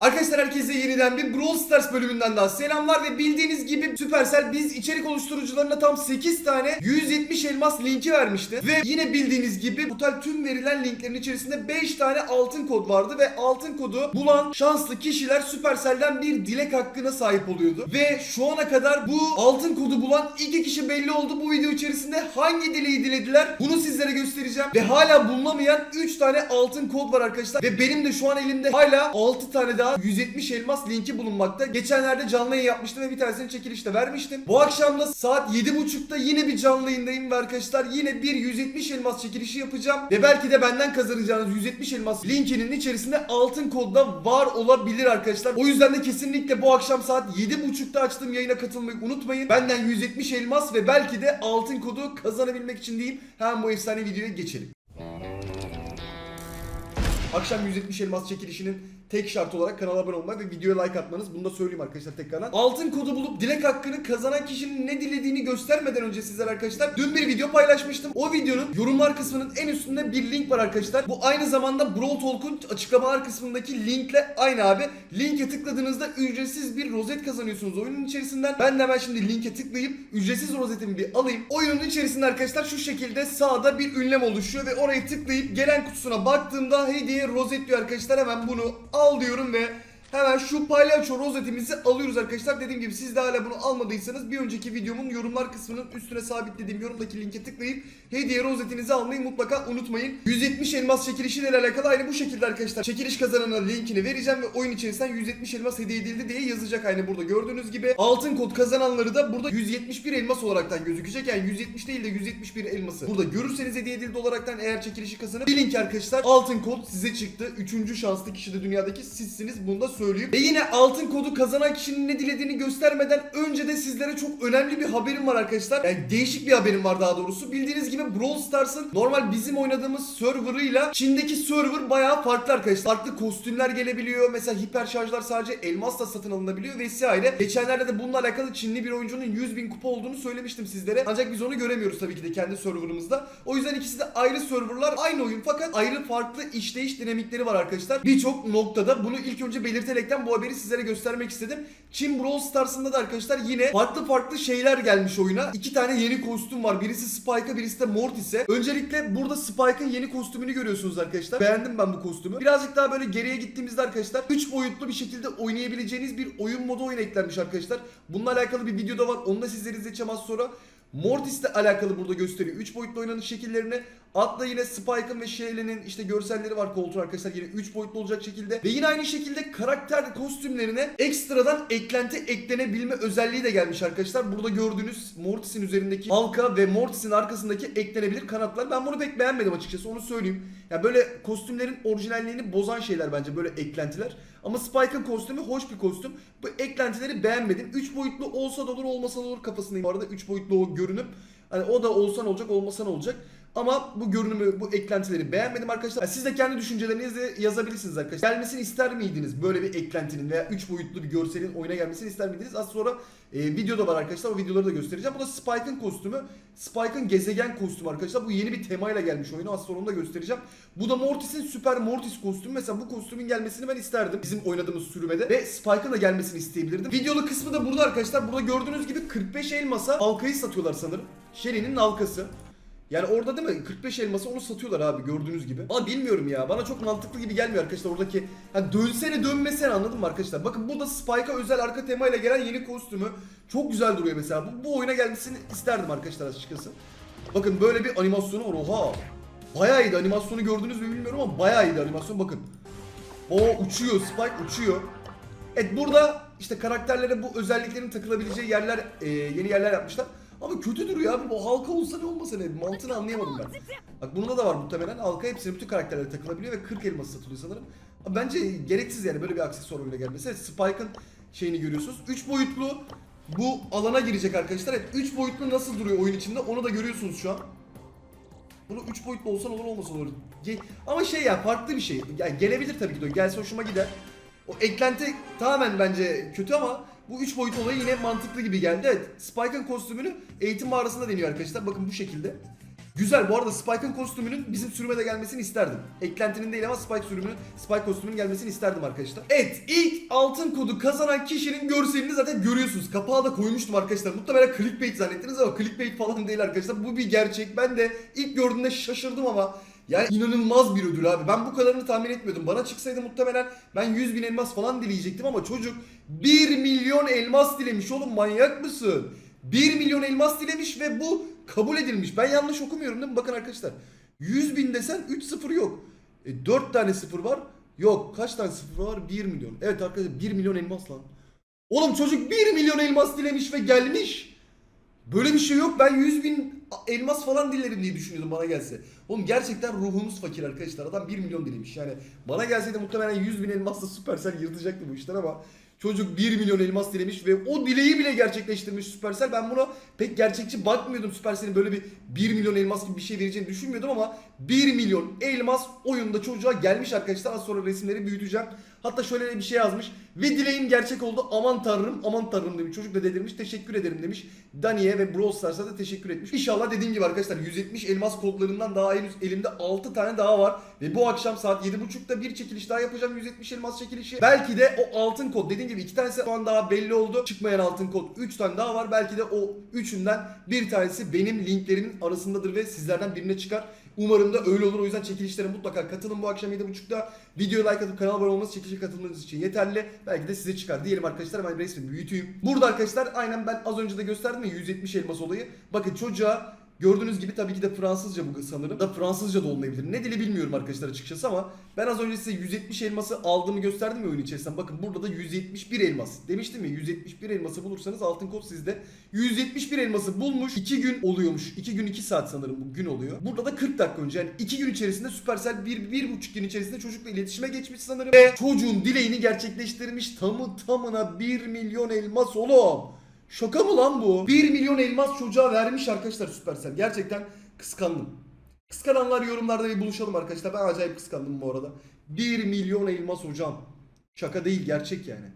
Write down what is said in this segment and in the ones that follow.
Arkadaşlar herkese yeniden bir Brawl Stars bölümünden daha selamlar ve bildiğiniz gibi Supercell biz içerik oluşturucularına tam 8 tane 170 elmas linki vermişti. Ve yine bildiğiniz gibi total tüm verilen linklerin içerisinde 5 tane altın kod vardı ve altın kodu bulan şanslı kişiler Supercell'den bir dilek hakkına sahip oluyordu. Ve şu ana kadar bu altın kodu bulan iki kişi belli oldu bu video içerisinde hangi dileği dilediler bunu sizlere göstereceğim. Ve hala bulunamayan 3 tane altın kod var arkadaşlar. Ve benim de şu an elimde hala 6 tane daha 170 elmas linki bulunmakta. Geçenlerde canlı yayın yapmıştım ve bir tanesini çekilişte vermiştim. Bu akşam da saat 7.30'da yine bir canlı yayındayım ve arkadaşlar yine bir 170 elmas çekilişi yapacağım. Ve belki de benden kazanacağınız 170 elmas linkinin içerisinde altın kodda var olabilir arkadaşlar. O yüzden de kesinlikle bu akşam saat 7.30'da açtığım yayına katılmayı unutmayın. Benden 170 elmas ve belki de altın kodu kazanabilmek için diyeyim. Hemen bu efsane videoya geçelim. Akşam 170 elmas çekilişinin tek şart olarak kanala abone olmak ve videoya like atmanız. Bunu da söyleyeyim arkadaşlar tekrardan. Altın kodu bulup dilek hakkını kazanan kişinin ne dilediğini göstermeden önce sizler arkadaşlar dün bir video paylaşmıştım. O videonun yorumlar kısmının en üstünde bir link var arkadaşlar. Bu aynı zamanda Brawl Talk'un açıklamalar kısmındaki linkle aynı abi. Linke tıkladığınızda ücretsiz bir rozet kazanıyorsunuz oyunun içerisinden. Ben de hemen şimdi linke tıklayıp ücretsiz rozetimi bir alayım. Oyunun içerisinde arkadaşlar şu şekilde sağda bir ünlem oluşuyor ve orayı tıklayıp gelen kutusuna baktığımda hediye rozet diyor arkadaşlar. Hemen bunu al diyorum ve Hemen şu palyaço rozetimizi alıyoruz arkadaşlar. Dediğim gibi siz de hala bunu almadıysanız bir önceki videomun yorumlar kısmının üstüne sabitlediğim yorumdaki linke tıklayıp hediye rozetinizi almayı mutlaka unutmayın. 170 elmas çekilişiyle alakalı aynı bu şekilde arkadaşlar. Çekiliş kazanana linkini vereceğim ve oyun içerisinden 170 elmas hediye edildi diye yazacak aynı burada gördüğünüz gibi. Altın kod kazananları da burada 171 elmas olaraktan gözükecek. Yani 170 değil de 171 elması. Burada görürseniz hediye edildi olaraktan eğer çekilişi kazanıp bilin ki arkadaşlar altın kod size çıktı. Üçüncü şanslı kişi de dünyadaki sizsiniz. Bunu da söyleyeyim. Ve yine altın kodu kazanan kişinin ne dilediğini göstermeden önce de sizlere çok önemli bir haberim var arkadaşlar. Yani değişik bir haberim var daha doğrusu. Bildiğiniz gibi Brawl Stars'ın normal bizim oynadığımız serverıyla Çin'deki server bayağı farklı arkadaşlar. Farklı kostümler gelebiliyor. Mesela hiper şarjlar sadece elmasla satın alınabiliyor vesaire. Geçenlerde de bununla alakalı Çinli bir oyuncunun 100 bin kupa olduğunu söylemiştim sizlere. Ancak biz onu göremiyoruz tabii ki de kendi serverımızda. O yüzden ikisi de ayrı serverlar. Aynı oyun fakat ayrı farklı işleyiş dinamikleri var arkadaşlar. Birçok noktada bunu ilk önce belirterekten bu haberi sizlere göstermek istedim. Çin Brawl Stars'ında da arkadaşlar yine farklı farklı şeyler gelmiş oyuna. İki tane yeni kostüm var. Birisi Spike'a birisi de Mortis'e. Öncelikle burada Spike'ın yeni kostümünü görüyorsunuz arkadaşlar. Beğendim ben bu kostümü. Birazcık daha böyle geriye gittiğimizde arkadaşlar 3 boyutlu bir şekilde oynayabileceğiniz bir oyun modu oyuna eklenmiş arkadaşlar. Bununla alakalı bir video da var. Onu da sizlere izleteceğim az sonra. Mortis'le alakalı burada gösteriyor. 3 boyutlu oynanış şekillerini. Atla yine Spike'ın ve Shayle'nin işte görselleri var koltuğun arkadaşlar. Yine 3 boyutlu olacak şekilde. Ve yine aynı şekilde karakter kostümlerine ekstradan eklenti eklenebilme özelliği de gelmiş arkadaşlar. Burada gördüğünüz Mortis'in üzerindeki halka ve Mortis'in arkasındaki eklenebilir kanatlar. Ben bunu pek beğenmedim açıkçası onu söyleyeyim. Ya böyle kostümlerin orijinalliğini bozan şeyler bence böyle eklentiler. Ama Spike'ın kostümü hoş bir kostüm. Bu eklentileri beğenmedim. 3 boyutlu olsa da olur olmasa da olur kafasındayım. Bu arada 3 boyutlu o görünüm. Hani o da olsan olacak olmasan olacak. Ama bu görünümü, bu eklentileri beğenmedim arkadaşlar. Yani siz de kendi düşüncelerinizi yazabilirsiniz arkadaşlar. Gelmesini ister miydiniz böyle bir eklentinin veya 3 boyutlu bir görselin oyuna gelmesini ister miydiniz? Az sonra e, videoda var arkadaşlar. O videoları da göstereceğim. Bu da Spike'ın kostümü. Spike'ın gezegen kostümü arkadaşlar. Bu yeni bir temayla gelmiş oyuna. Az sonra onu da göstereceğim. Bu da Mortis'in Süper Mortis kostümü. Mesela bu kostümün gelmesini ben isterdim. Bizim oynadığımız sürümede. Ve Spike'ın da gelmesini isteyebilirdim. Videolu kısmı da burada arkadaşlar. Burada gördüğünüz gibi 45 elmasa halkayı satıyorlar sanırım. Shelly'nin halkası. Yani orada değil mi 45 elması onu satıyorlar abi gördüğünüz gibi. Ama bilmiyorum ya bana çok mantıklı gibi gelmiyor arkadaşlar oradaki hani dönsene dönmesene anladın mı arkadaşlar? Bakın bu da Spike'a özel arka temayla gelen yeni kostümü. Çok güzel duruyor mesela. Bu, bu oyuna gelmesini isterdim arkadaşlar açıkçası. Bakın böyle bir animasyonu var oha. Bayağı iyiydi animasyonu gördünüz mü bilmiyorum ama bayağı iyiydi animasyon bakın. O uçuyor Spike uçuyor. Evet burada işte karakterlere bu özelliklerin takılabileceği yerler e, yeni yerler yapmışlar. Ama kötü duruyor abi. Bu halka olsa ne olmasa ne? Mantığını anlayamadım ben. Bak bunda da var muhtemelen. Halka hepsine bütün karakterlere takılabiliyor ve 40 elması satılıyor sanırım. Ama bence gereksiz yani böyle bir aksesuar oyuna gelmesi. Evet, Spike'ın şeyini görüyorsunuz. 3 boyutlu bu alana girecek arkadaşlar. Evet 3 boyutlu nasıl duruyor oyun içinde onu da görüyorsunuz şu an. Bunu 3 boyutlu olsan olur olmasa olur. Ge- Ama şey ya farklı bir şey. Yani gelebilir tabii ki de. Gelse hoşuma gider. O eklenti tamamen bence kötü ama bu 3 boyut olayı yine mantıklı gibi geldi. Evet Spike'ın kostümünü eğitim mağarasında deniyor arkadaşlar. Bakın bu şekilde. Güzel bu arada Spike'ın kostümünün bizim sürüme de gelmesini isterdim. Eklentinin değil ama Spike sürümünün, Spike kostümünün gelmesini isterdim arkadaşlar. Evet ilk altın kodu kazanan kişinin görselini zaten görüyorsunuz. Kapağa da koymuştum arkadaşlar. Muhtemelen clickbait zannettiniz ama clickbait falan değil arkadaşlar. Bu bir gerçek. Ben de ilk gördüğümde şaşırdım ama yani inanılmaz bir ödül abi. Ben bu kadarını tahmin etmiyordum. Bana çıksaydı muhtemelen ben 100 bin elmas falan dileyecektim ama çocuk 1 milyon elmas dilemiş oğlum manyak mısın? 1 milyon elmas dilemiş ve bu kabul edilmiş. Ben yanlış okumuyorum değil mi? Bakın arkadaşlar. 100 bin desen 3 sıfır yok. E, 4 tane sıfır var. Yok. Kaç tane sıfır var? 1 milyon. Evet arkadaşlar 1 milyon elmas lan. Oğlum çocuk 1 milyon elmas dilemiş ve gelmiş. Böyle bir şey yok. Ben 100 bin elmas falan dilerim diye düşünüyordum bana gelse. Oğlum gerçekten ruhumuz fakir arkadaşlar. Adam 1 milyon dilemiş. Yani bana gelseydi muhtemelen 100 bin elmasla Supercell yırtacaktı bu işten ama çocuk 1 milyon elmas dilemiş ve o dileği bile gerçekleştirmiş Supercell. Ben buna pek gerçekçi bakmıyordum Supercell'in böyle bir 1 milyon elmas gibi bir şey vereceğini düşünmüyordum ama 1 milyon elmas oyunda çocuğa gelmiş arkadaşlar. Az sonra resimleri büyüteceğim. Hatta şöyle bir şey yazmış. Ve dileğim gerçek oldu. Aman tanrım, aman tanrım demiş. Çocuk da delirmiş. Teşekkür ederim demiş. Dani'ye ve Brawl Stars'a da teşekkür etmiş. İnşallah dediğim gibi arkadaşlar 170 elmas kodlarından daha henüz elimde 6 tane daha var. Ve bu akşam saat 7.30'da bir çekiliş daha yapacağım. 170 elmas çekilişi. Belki de o altın kod dediğim gibi 2 tanesi şu an daha belli oldu. Çıkmayan altın kod 3 tane daha var. Belki de o üçünden bir tanesi benim linklerimin arasındadır ve sizlerden birine çıkar. Umarım da öyle olur. O yüzden çekilişlere mutlaka katılın bu akşam 7.30'da. Videoya like atıp kanala abone olmanız çekilişe katılmanız için yeterli. Belki de size çıkar. Diyelim arkadaşlar hemen resmi büyüteyim. Burada arkadaşlar aynen ben az önce de gösterdim ya 170 elmas olayı. Bakın çocuğa Gördüğünüz gibi tabii ki de Fransızca bu sanırım. Da Fransızca da olmayabilir. Ne dili bilmiyorum arkadaşlar açıkçası ama ben az önce size 170 elması aldığımı gösterdim ya oyun içerisinden. Bakın burada da 171 elmas. Demiştim ya 171 elması bulursanız altın kod sizde. 171 elması bulmuş. 2 gün oluyormuş. 2 gün 2 saat sanırım bu gün oluyor. Burada da 40 dakika önce yani 2 gün içerisinde Supercell 1 1,5 gün içerisinde çocukla iletişime geçmiş sanırım. Ve çocuğun dileğini gerçekleştirmiş. Tamı tamına 1 milyon elmas oğlum. Şaka mı lan bu? 1 milyon elmas çocuğa vermiş arkadaşlar Supercell. Gerçekten kıskandım. Kıskananlar yorumlarda bir buluşalım arkadaşlar. Ben acayip kıskandım bu arada. 1 milyon elmas hocam. Şaka değil gerçek yani.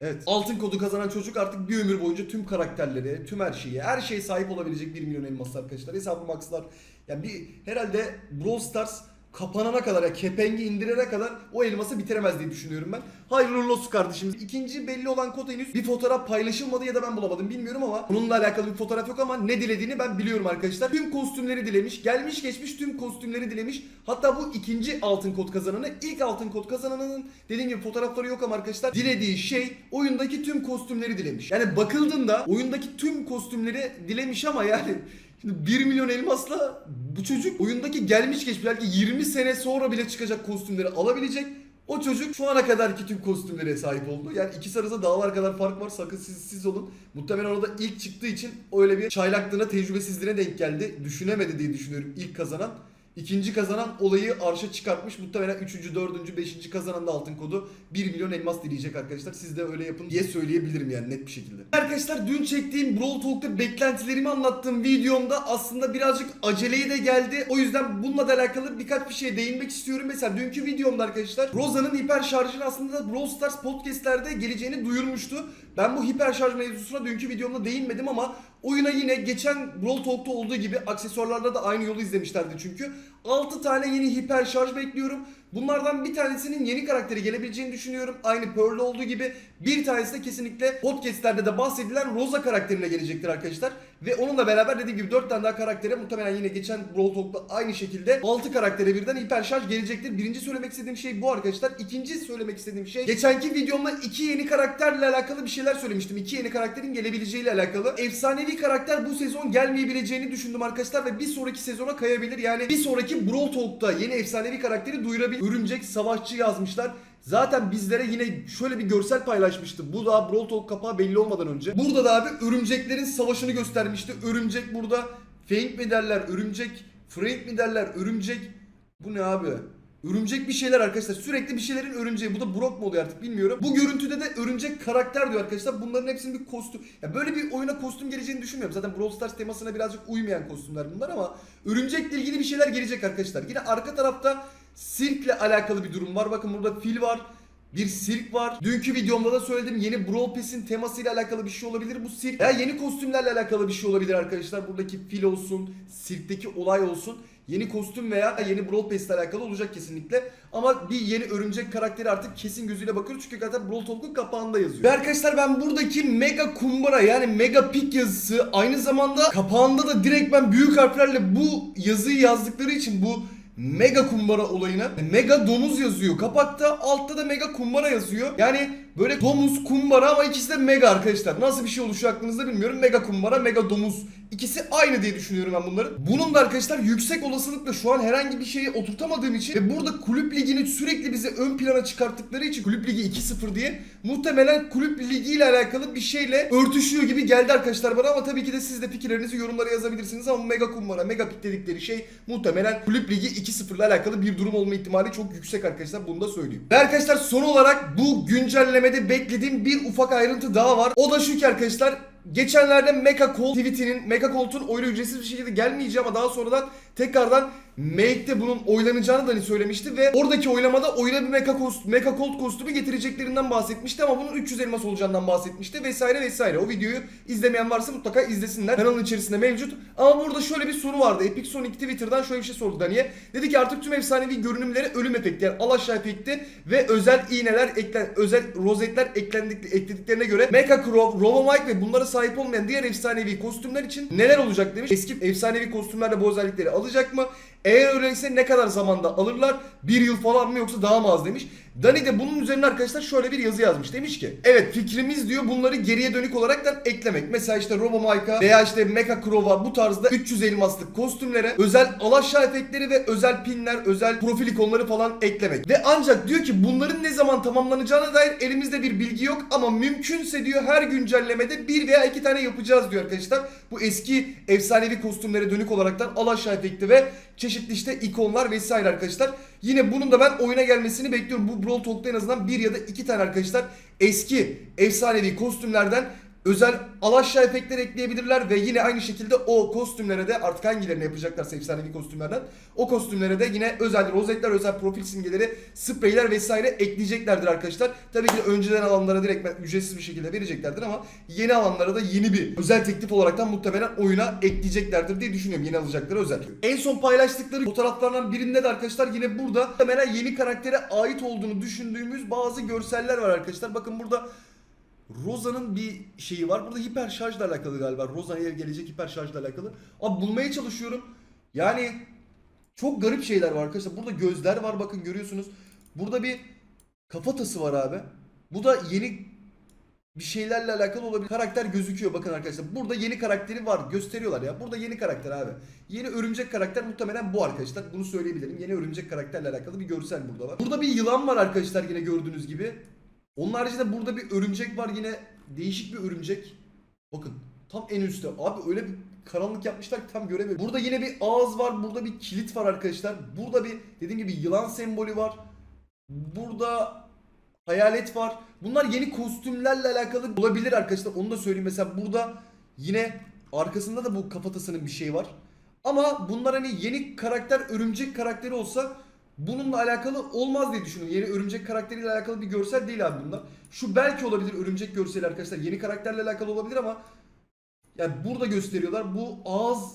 Evet. Altın kodu kazanan çocuk artık bir ömür boyunca tüm karakterleri, tüm her şeye, her şeye sahip olabilecek 1 milyon elmas arkadaşlar. Hesabı maxlar. Yani bir herhalde Brawl Stars kapanana kadar ya kepengi indirene kadar o elması bitiremez diye düşünüyorum ben. Hayırlı uğurlu olsun kardeşim. İkinci belli olan kod henüz bir fotoğraf paylaşılmadı ya da ben bulamadım bilmiyorum ama bununla alakalı bir fotoğraf yok ama ne dilediğini ben biliyorum arkadaşlar. Tüm kostümleri dilemiş. Gelmiş geçmiş tüm kostümleri dilemiş. Hatta bu ikinci altın kod kazananı ilk altın kod kazananının dediğim gibi fotoğrafları yok ama arkadaşlar dilediği şey oyundaki tüm kostümleri dilemiş. Yani bakıldığında oyundaki tüm kostümleri dilemiş ama yani Şimdi 1 milyon elmasla bu çocuk oyundaki gelmiş geçmiş belki 20 sene sonra bile çıkacak kostümleri alabilecek. O çocuk şu ana kadarki tüm kostümlere sahip oldu. Yani ikisi arasında dağlar kadar fark var. Sakın siz, siz olun. Muhtemelen orada ilk çıktığı için öyle bir çaylaklığına, tecrübesizliğine denk geldi. Düşünemedi diye düşünüyorum ilk kazanan. İkinci kazanan olayı arşa çıkartmış. Muhtemelen üçüncü, dördüncü, beşinci kazanan da altın kodu 1 milyon elmas dileyecek arkadaşlar. Siz de öyle yapın diye söyleyebilirim yani net bir şekilde. Arkadaşlar dün çektiğim Brawl Talk'ta beklentilerimi anlattığım videomda aslında birazcık aceleye de geldi. O yüzden bununla da alakalı birkaç bir şeye değinmek istiyorum. Mesela dünkü videomda arkadaşlar Rosa'nın hiper şarjını aslında Brawl Stars podcastlerde geleceğini duyurmuştu. Ben bu hiper şarj mevzusuna dünkü videomda değinmedim ama oyuna yine geçen Brawl Talk'ta olduğu gibi aksesuarlarda da aynı yolu izlemişlerdi çünkü. 6 tane yeni hiper şarj bekliyorum. Bunlardan bir tanesinin yeni karakteri gelebileceğini düşünüyorum. Aynı Pearl olduğu gibi. Bir tanesi de kesinlikle podcastlerde de bahsedilen Rosa karakterine gelecektir arkadaşlar. Ve onunla beraber dediğim gibi 4 tane daha karaktere muhtemelen yine geçen Brawl Talk'ta aynı şekilde 6 karaktere birden hiper şarj gelecektir. Birinci söylemek istediğim şey bu arkadaşlar. İkinci söylemek istediğim şey geçenki videomda iki yeni karakterle alakalı bir şeyler söylemiştim. İki yeni karakterin gelebileceğiyle alakalı. Efsanevi karakter bu sezon gelmeyebileceğini düşündüm arkadaşlar ve bir sonraki sezona kayabilir. Yani bir sonraki Brawl Talk'ta yeni efsanevi karakteri duyurabilir. Örümcek Savaşçı yazmışlar. Zaten bizlere yine şöyle bir görsel paylaşmıştı. Bu da Brawl Talk kapağı belli olmadan önce. Burada da abi örümceklerin savaşını göstermişti. Örümcek burada Fang mi derler, örümcek Frank mi derler, örümcek bu ne abi? Örümcek bir şeyler arkadaşlar. Sürekli bir şeylerin örümceği. Bu da Brock mu oluyor artık bilmiyorum. Bu görüntüde de örümcek karakter diyor arkadaşlar. Bunların hepsinin bir kostüm. Ya böyle bir oyuna kostüm geleceğini düşünmüyorum. Zaten Brawl Stars temasına birazcık uymayan kostümler bunlar ama örümcekle ilgili bir şeyler gelecek arkadaşlar. Yine arka tarafta sirkle alakalı bir durum var. Bakın burada fil var. bir sirk var. Dünkü videomda da söyledim yeni Brawl Pass'in temasıyla alakalı bir şey olabilir bu sirk. Veya yeni kostümlerle alakalı bir şey olabilir arkadaşlar. Buradaki fil olsun, sirkteki olay olsun. Yeni kostüm veya yeni Brawl Pass ile alakalı olacak kesinlikle. Ama bir yeni örümcek karakteri artık kesin gözüyle bakıyoruz. Çünkü zaten Brawl Talk'un kapağında yazıyor. Ve arkadaşlar ben buradaki Mega Kumbara yani Mega Pik yazısı aynı zamanda kapağında da direkt ben büyük harflerle bu yazıyı yazdıkları için bu Mega kumbara olayına Mega domuz yazıyor. Kapakta altta da Mega kumbara yazıyor. Yani böyle domuz kumbara ama ikisi de mega arkadaşlar. Nasıl bir şey oluşuyor aklınızda bilmiyorum. Mega kumbara, mega domuz. İkisi aynı diye düşünüyorum ben bunları. Bunun da arkadaşlar yüksek olasılıkla şu an herhangi bir şeyi oturtamadığım için ve burada kulüp ligini sürekli bize ön plana çıkarttıkları için kulüp ligi 2-0 diye muhtemelen kulüp ligi ile alakalı bir şeyle örtüşüyor gibi geldi arkadaşlar bana ama tabii ki de siz de fikirlerinizi yorumlara yazabilirsiniz ama mega kumbara, mega pik dedikleri şey muhtemelen kulüp ligi 2-0 ile alakalı bir durum olma ihtimali çok yüksek arkadaşlar bunu da söyleyeyim. Ve arkadaşlar son olarak bu güncellemede beklediğim bir ufak ayrıntı daha var. O da şu ki arkadaşlar Geçenlerde Mecha Colt tweetinin Mecha Colt'un oyuna ücretsiz bir şekilde gelmeyeceği ama daha sonradan tekrardan Make'de bunun oylanacağını da hani söylemişti ve oradaki oylamada oyuna bir Mecha, kost, Mecha Colt kostümü getireceklerinden bahsetmişti ama bunun 300 elmas olacağından bahsetmişti vesaire vesaire. O videoyu izlemeyen varsa mutlaka izlesinler. Kanalın içerisinde mevcut. Ama burada şöyle bir soru vardı. Epic Sonic Twitter'dan şöyle bir şey sordu Dani'ye. Dedi ki artık tüm efsanevi görünümlere ölüm efekti yani alaşağı efekti ve özel iğneler eklen özel rozetler eklendik eklediklerine göre Mecha Crow, Robo Mike ve bunlara sahip olmayan diğer efsanevi kostümler için neler olacak demiş. Eski efsanevi kostümlerle bu özellikleri alacak mı? Eğer öyleyse ne kadar zamanda alırlar? Bir yıl falan mı yoksa daha mı az demiş. Dani de bunun üzerine arkadaşlar şöyle bir yazı yazmış. Demiş ki evet fikrimiz diyor bunları geriye dönük olaraktan eklemek. Mesela işte Robo Mike'a veya işte Mecha Crow'a bu tarzda 300 elmaslık kostümlere özel alaşağı efektleri ve özel pinler, özel profil ikonları falan eklemek. Ve ancak diyor ki bunların ne zaman tamamlanacağına dair elimizde bir bilgi yok ama mümkünse diyor her güncellemede bir veya iki tane yapacağız diyor arkadaşlar. Bu eski efsanevi kostümlere dönük olaraktan alaşağı efekti ve çeşitli işte ikonlar vesaire arkadaşlar. Yine bunun da ben oyuna gelmesini bekliyorum. Bu Brawl Talk'ta en azından bir ya da iki tane arkadaşlar eski efsanevi kostümlerden özel alaşağı efektler ekleyebilirler ve yine aynı şekilde o kostümlere de artık hangilerini yapacaklarsa efsanevi kostümlerden o kostümlere de yine özel rozetler, özel profil simgeleri, spreyler vesaire ekleyeceklerdir arkadaşlar. Tabii ki de önceden alanlara direkt ücretsiz bir şekilde vereceklerdir ama yeni alanlara da yeni bir özel teklif olaraktan muhtemelen oyuna ekleyeceklerdir diye düşünüyorum yeni alacakları özel. En son paylaştıkları fotoğraflardan birinde de arkadaşlar yine burada muhtemelen yeni karaktere ait olduğunu düşündüğümüz bazı görseller var arkadaşlar. Bakın burada Rosa'nın bir şeyi var. Burada hiper şarjla alakalı galiba. Rosa'ya gelecek hiper şarjla alakalı. Abi bulmaya çalışıyorum. Yani çok garip şeyler var arkadaşlar. Burada gözler var bakın görüyorsunuz. Burada bir kafatası var abi. Bu da yeni bir şeylerle alakalı olabilir. Karakter gözüküyor bakın arkadaşlar. Burada yeni karakteri var. Gösteriyorlar ya. Burada yeni karakter abi. Yeni örümcek karakter muhtemelen bu arkadaşlar. Bunu söyleyebilirim. Yeni örümcek karakterle alakalı bir görsel burada var. Burada bir yılan var arkadaşlar yine gördüğünüz gibi. Onun haricinde burada bir örümcek var yine değişik bir örümcek. Bakın tam en üstte. Abi öyle bir karanlık yapmışlar ki tam göremiyorum. Burada yine bir ağız var. Burada bir kilit var arkadaşlar. Burada bir dediğim gibi yılan sembolü var. Burada hayalet var. Bunlar yeni kostümlerle alakalı olabilir arkadaşlar. Onu da söyleyeyim. Mesela burada yine arkasında da bu kafatasının bir şey var. Ama bunlar hani yeni karakter örümcek karakteri olsa bununla alakalı olmaz diye düşünüyorum. Yeni örümcek karakteriyle alakalı bir görsel değil abi bunlar. Şu belki olabilir örümcek görseli arkadaşlar. Yeni karakterle alakalı olabilir ama yani burada gösteriyorlar. Bu ağız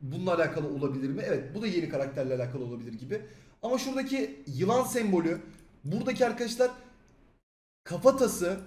bununla alakalı olabilir mi? Evet bu da yeni karakterle alakalı olabilir gibi. Ama şuradaki yılan sembolü, buradaki arkadaşlar kafatası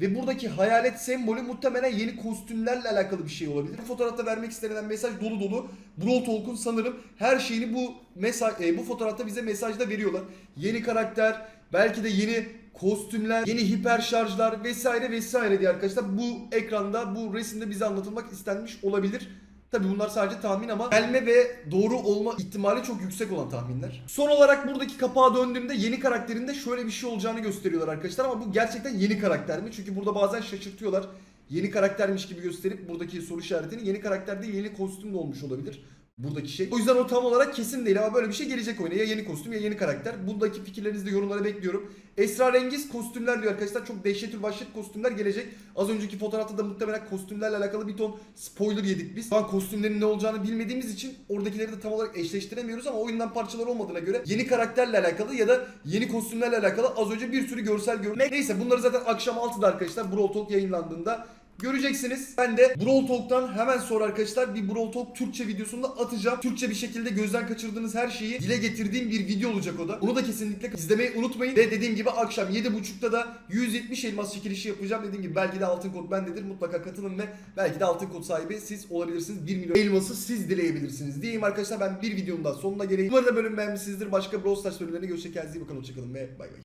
ve buradaki hayalet sembolü muhtemelen yeni kostümlerle alakalı bir şey olabilir. Bu fotoğrafta vermek istenilen mesaj dolu dolu. Brawl Talk'un sanırım her şeyini bu mesaj e, bu fotoğrafta bize mesajda veriyorlar. Yeni karakter, belki de yeni kostümler, yeni hiper şarjlar vesaire vesaire diye arkadaşlar bu ekranda bu resimde bize anlatılmak istenmiş olabilir. Tabi bunlar sadece tahmin ama gelme ve doğru olma ihtimali çok yüksek olan tahminler. Son olarak buradaki kapağa döndüğümde yeni karakterinde şöyle bir şey olacağını gösteriyorlar arkadaşlar ama bu gerçekten yeni karakter mi? Çünkü burada bazen şaşırtıyorlar. Yeni karaktermiş gibi gösterip buradaki soru işaretini yeni karakter değil yeni kostüm de olmuş olabilir. Buradaki şey. O yüzden o tam olarak kesin değil ama böyle bir şey gelecek oyuna. Ya yeni kostüm ya yeni karakter. Buradaki fikirlerinizi de yorumlara bekliyorum. Esrarengiz kostümler diyor arkadaşlar. Çok dehşetli vahşet kostümler gelecek. Az önceki fotoğrafta da muhtemelen kostümlerle alakalı bir ton spoiler yedik biz. Şu an kostümlerin ne olacağını bilmediğimiz için oradakileri de tam olarak eşleştiremiyoruz ama oyundan parçalar olmadığına göre yeni karakterle alakalı ya da yeni kostümlerle alakalı az önce bir sürü görsel görmek. Neyse bunları zaten akşam 6'da arkadaşlar Brawl Talk yayınlandığında Göreceksiniz. Ben de Brawl Talk'tan hemen sonra arkadaşlar bir Brawl Talk Türkçe videosunu da atacağım. Türkçe bir şekilde gözden kaçırdığınız her şeyi dile getirdiğim bir video olacak o da. Onu da kesinlikle izlemeyi unutmayın. Ve dediğim gibi akşam 7.30'da da 170 elmas çekilişi yapacağım. Dediğim gibi belki de altın kod bendedir. Mutlaka katılın ve belki de altın kod sahibi siz olabilirsiniz. 1 milyon elması siz dileyebilirsiniz. Diyeyim arkadaşlar ben bir videonun daha sonuna geleyim. Umarım da bölüm beğenmişsinizdir. Başka Brawl Stars bölümlerine görüşeceğiz. Kendinize iyi bakın. Hoşçakalın ve bay bay.